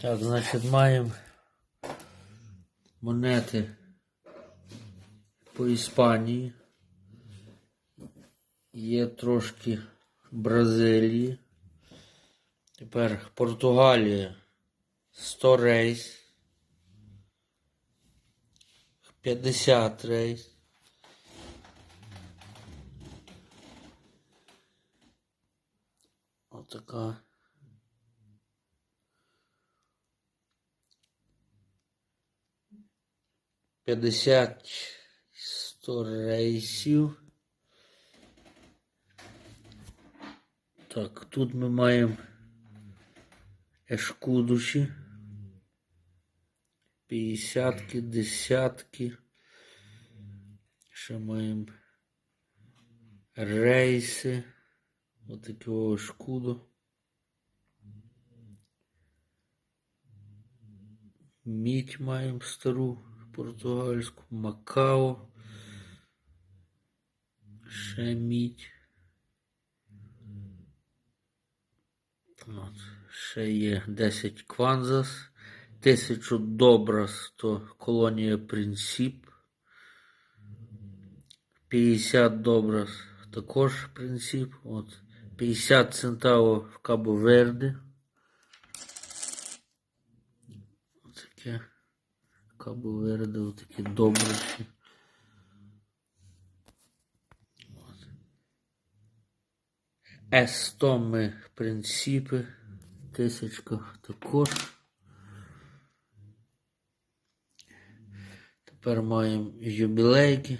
Так, значить, маємо монети по Іспанії. Є трошки Бразилії. Тепер Португалія 100 рейс. 50 рейс. Отака. П'ятдесят сто рейсів. Так, тут ми маємо ешкудуші. П'ятдесятки, десятки. Ще маємо рейси. Отакого шкуду. Мідь маємо стару португальську, Макао. Ще мідь. От. Ще є 10 кванзас. 1000 добрас то колонія Принцип. 50 добрас також принцип. От. 50 центаво в Кабо Верде. Таке Кабо Верде, такі добрості. Естоми С100 ми принципи. Тисячка також. Тепер маємо юбілейки.